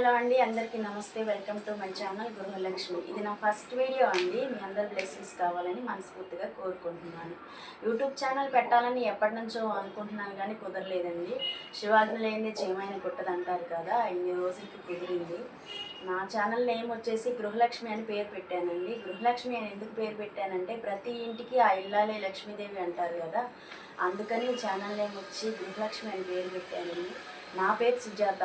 Hello అండి అందరికీ నమస్తే. Welcome to my channel Gruhalakshmi ఇది నా ఫస్ట్ వీడియో అండి. మీ అందరి బ్లెస్సింగ్స్ కావాలని మనస్ఫూర్తిగా కోరుకుంటున్నాను. యూట్యూబ్ ఛానల్ పెట్టాలని ఎప్పటి నుంచో అనుకుంటున్నాను కానీ కుదరలేదండి. శివాజ్ఞ లేనిదే చేయమైన కుట్టదు అంటారు కదా ఇన్ని రోజులకి కుదిరింది. నా ఛానల్ నేమ్ వచ్చేసి గృహలక్ష్మి అని పేరు పెట్టానండి. గృహలక్ష్మి అని ఎందుకు పేరు పెట్టానంటే ప్రతి ఇంటికి ఆ ఇల్లాలే లక్ష్మీదేవి అంటారు కదా అందుకని ఛానల్ నేమ్ వచ్చి గృహలక్ష్మి అని పేరు పెట్టానండి. నా పేరు సుజాత.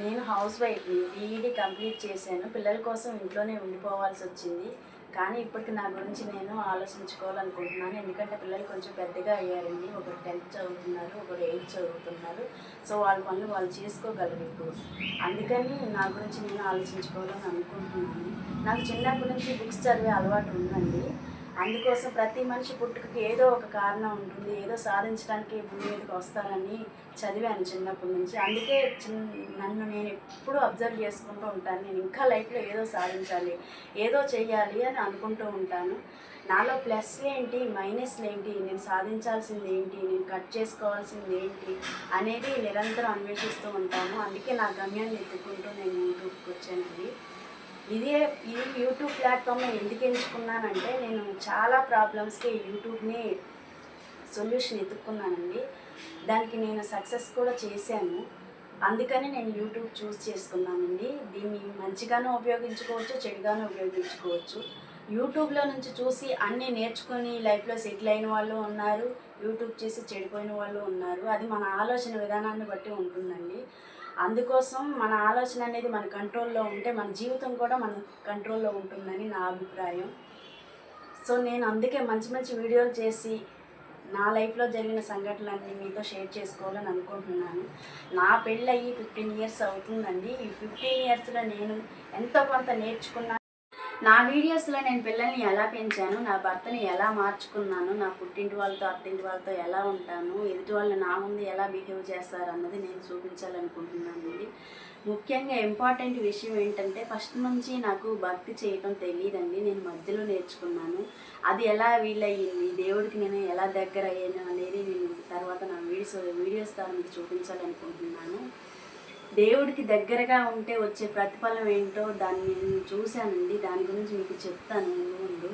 నేను హౌస్ వైఫ్ని బీఈడీ కంప్లీట్ చేశాను. పిల్లల కోసం ఇంట్లోనే ఉండిపోవాల్సి వచ్చింది. కానీ ఇప్పటికి నా గురించి నేను ఆలోచించుకోవాలనుకుంటున్నాను. ఎందుకంటే పిల్లలు కొంచెం పెద్దగా అయ్యారండి. ఒకరు టెన్త్ చదువుతున్నారు ఒకరు ఎయిత్ చదువుతున్నారు. సో వాళ్ళ పనులు వాళ్ళు చేసుకోగలరు ఇప్పుడు. అందుకని నా గురించి నేను ఆలోచించుకోవాలని అనుకుంటున్నాను. నాకు చిన్నప్పటి నుంచి బుక్స్ చదివే అలవాటు ఉందండి. అందుకోసం ప్రతి మనిషి పుట్టుకకి ఏదో ఒక కారణం ఉంటుంది ఏదో సాధించడానికి భూమి మీదకి వస్తారని చదివాను చిన్నప్పటి నుంచి. అందుకే నన్ను నేను ఎప్పుడూ అబ్జర్వ్ చేసుకుంటూ ఉంటాను. నేను ఇంకా లైఫ్లో ఏదో సాధించాలి ఏదో చేయాలి అని అనుకుంటూ ఉంటాను. నాలో ప్లస్లు ఏంటి మైనస్లు ఏంటి నేను సాధించాల్సింది ఏంటి నేను కట్ చేసుకోవాల్సింది ఏంటి అనేది నిరంతరం అన్వేషిస్తూ ఉంటాను. అందుకే నా గమ్యాన్ని ఎత్తుకుంటూ నేను ముందుకు వచ్చానండి. ఇదే ఈ యూట్యూబ్ ప్లాట్ఫామ్ని ఎందుకు ఎంచుకున్నానంటే నేను చాలా ప్రాబ్లమ్స్కి యూట్యూబ్ని సొల్యూషన్ ఎత్తుక్కున్నానండి. దానికి నేను సక్సెస్ కూడా చేశాను. అందుకని నేను యూట్యూబ్ చూస్ చేసుకున్నానండి. దీన్ని మంచిగానూ ఉపయోగించుకోవచ్చు చెడుగానూ ఉపయోగించుకోవచ్చు. యూట్యూబ్లో నుంచి చూసి అన్నీ నేర్చుకొని లైఫ్లో సెటిల్ అయిన వాళ్ళు ఉన్నారు. యూట్యూబ్ చేసి చెడిపోయిన వాళ్ళు ఉన్నారు. అది మన ఆలోచన విధానాన్ని బట్టి ఉంటుందండి. అందుకోసం మన ఆలోచన అనేది మన కంట్రోల్లో ఉంటే మన జీవితం కూడా మన కంట్రోల్లో ఉంటుందని నా అభిప్రాయం. సో నేను అందుకే మంచి మంచి వీడియోలు చేసి నా లైఫ్లో జరిగిన సంఘటనలన్నీ మీతో షేర్ చేసుకోవాలని అనుకుంటున్నాను. నా పెళ్ళి అయ్యి ఫిఫ్టీన్ ఇయర్స్ అవుతుందండి. ఈ ఫిఫ్టీన్ ఇయర్స్లో నేను ఎంతో కొంత నేర్చుకున్నాను నా వీడియోస్లో నేను పిల్లల్ని ఎలా పెంచాను నా భర్తని ఎలా మార్చుకున్నాను నా పుట్టింటి వాళ్ళతో అత్తింటి వాళ్ళతో ఎలా ఉంటాను ఎదుటి వాళ్ళు నా ముందు ఎలా బిహేవ్ చేస్తారు అన్నది నేను చూపించాలనుకుంటున్నానండి ముఖ్యంగా ఇంపార్టెంట్ విషయం ఏంటంటే ఫస్ట్ నుంచి నాకు భక్తి చేయటం తెలియదండి నేను మధ్యలో నేర్చుకున్నాను. అది ఎలా వీలయ్యింది దేవుడికి నేను ఎలా దగ్గర అయ్యాను అనేది నేను తర్వాత నా వీడియోస్ వీడియోస్ ద్వారా మీకు చూపించాలనుకుంటున్నాను. దేవుడికి దగ్గరగా ఉంటే వచ్చే ప్రతిఫలం ఏంటో దాన్ని నేను చూశానండి. దాని గురించి మీకు చెప్తాను ముందు.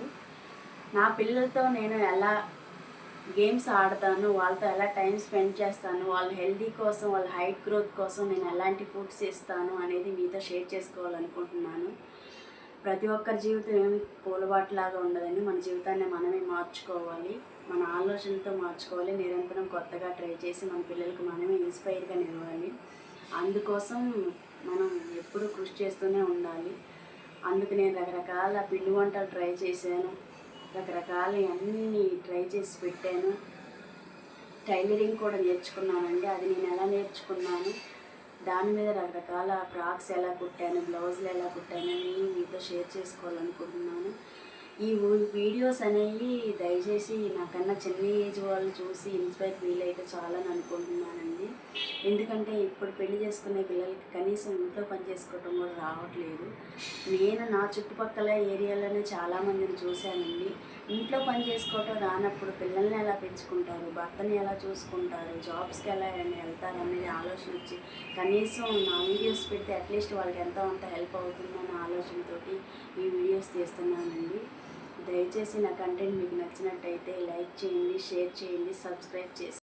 నా పిల్లలతో నేను ఎలా గేమ్స్ ఆడతాను వాళ్ళతో ఎలా టైం స్పెండ్ చేస్తాను వాళ్ళ హెల్దీ కోసం వాళ్ళ హైట్ గ్రోత్ కోసం నేను ఎలాంటి ఫుడ్స్ ఇస్తాను అనేది మీతో షేర్ చేసుకోవాలనుకుంటున్నాను. ప్రతి ఒక్కరి జీవితం ఏమి పూలబాటులాగా ఉండదండి. మన జీవితాన్ని మనమే మార్చుకోవాలి. మన ఆలోచనతో మార్చుకోవాలి. నిరంతరం కొత్తగా ట్రై చేసి మన పిల్లలకు మనమే ఇన్స్పైర్గా నిలవాలి. అందుకోసం మనం ఎప్పుడూ కృషి చేస్తూనే ఉండాలి. అందుకు నేను రకరకాల పిండి వంటలు ట్రై చేశాను. రకరకాల అన్నీ ట్రై చేసి పెట్టాను. టైలరింగ్ కూడా నేర్చుకున్నానండి. అది నేను ఎలా నేర్చుకున్నాను? దాని మీద రకరకాల ఫ్రాక్స్ ఎలా కుట్టాను? బ్లౌజులు ఎలా కుట్టాను? అని మీతో షేర్ చేసుకోవాలనుకుంటున్నాను. ఈ వీడియోస్ అనేవి దయచేసి నాకన్నా చిన్న ఏజ్ వాళ్ళు చూసి ఇన్స్పైర్ ఫీల్ అయితే చాలని అనుకుంటున్నానండి. ఎందుకంటే ఇప్పుడు పెళ్ళి చేసుకునే పిల్లలకి కనీసం ఇంట్లో పని చేసుకోవటం కూడా రావట్లేదు. నేను నా చుట్టుపక్కల ఏరియాలోనే చాలామందిని చూశానండి. ఇంట్లో పని చేసుకోవటం రానప్పుడు పిల్లల్ని ఎలా పెంచుకుంటారు? భర్తని ఎలా చూసుకుంటారు? జాబ్స్కి ఎలా వెళ్తారు అనేది ఆలోచన వచ్చి కనీసం నా వీడియోస్ పెడితే అట్లీస్ట్ వాళ్ళకి ఎంతో అంత హెల్ప్ అవుతుందనే ఆలోచనతోటి ఈ వీడియోస్ తీస్తున్నానండి. దయచేసి నా కంటెంట్ మీకు నచ్చినట్టయితే లైక్ చేయండి షేర్ చేయండి సబ్స్క్రైబ్ చేసి